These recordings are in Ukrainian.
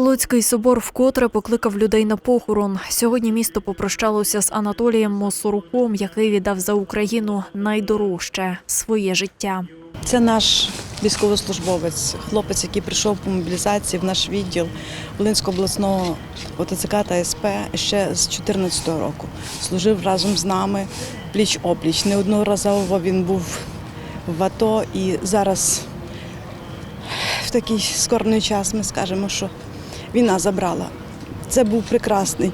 Луцький собор вкотре покликав людей на похорон. Сьогодні місто попрощалося з Анатолієм Мосоруком, який віддав за Україну найдорожче своє життя. Це наш військовослужбовець, хлопець, який прийшов по мобілізації в наш відділ Волинського обласного ОТЦК та СП ще з 2014 року. Служив разом з нами пліч опліч. Неодноразово він був в АТО і зараз в такий скорний час ми скажемо, що війна забрала. Це був прекрасний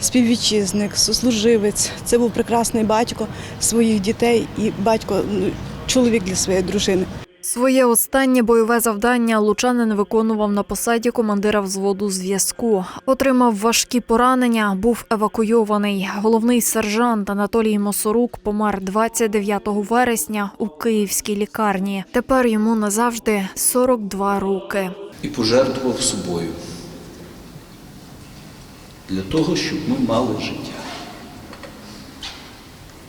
співвітчизник, сослуживець, це був прекрасний батько своїх дітей і батько, ну, чоловік для своєї дружини. Своє останнє бойове завдання лучанин виконував на посаді командира взводу зв'язку. Отримав важкі поранення, був евакуйований. Головний сержант Анатолій Мосорук помер 29 вересня у київській лікарні. Тепер йому назавжди 42 роки. і пожертвував собою для того, щоб ми мали життя.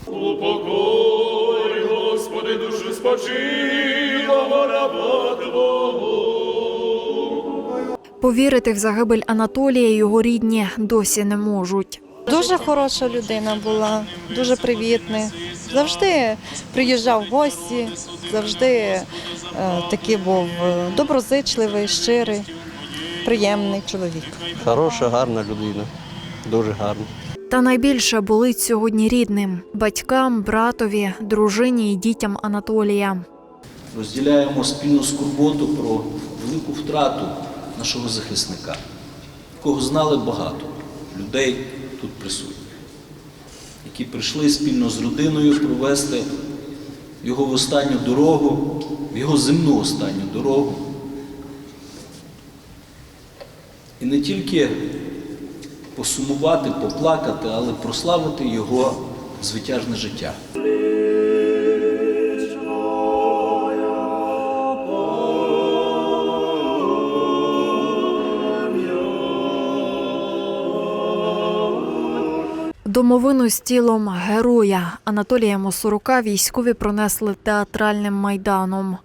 Упокой, Господи, душу спочилого раба Твого. Повірити в загибель Анатолія його рідні досі не можуть. Дуже хороша людина була, дуже привітний. Завжди приїжджав в гості, завжди е, такий був е, доброзичливий, щирий, приємний чоловік. Хороша, гарна людина. Дуже гарна. Та найбільше болить сьогодні рідним батькам, братові, дружині і дітям Анатолія. Розділяємо спільну скорботу про велику втрату нашого захисника, кого знали багато людей тут присутніх, які прийшли спільно з родиною провести його в останню дорогу, в його земну останню дорогу. І не тільки посумувати, поплакати, але прославити його звитяжне життя. Домовину з тілом героя Анатолія Мосорука військові пронесли театральним майданом.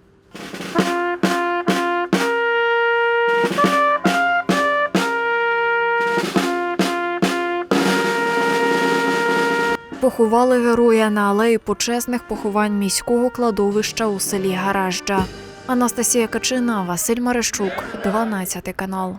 Поховали героя на алеї почесних поховань міського кладовища у селі Гаражджа. Анастасія Качина, Василь Марищук, 12 канал.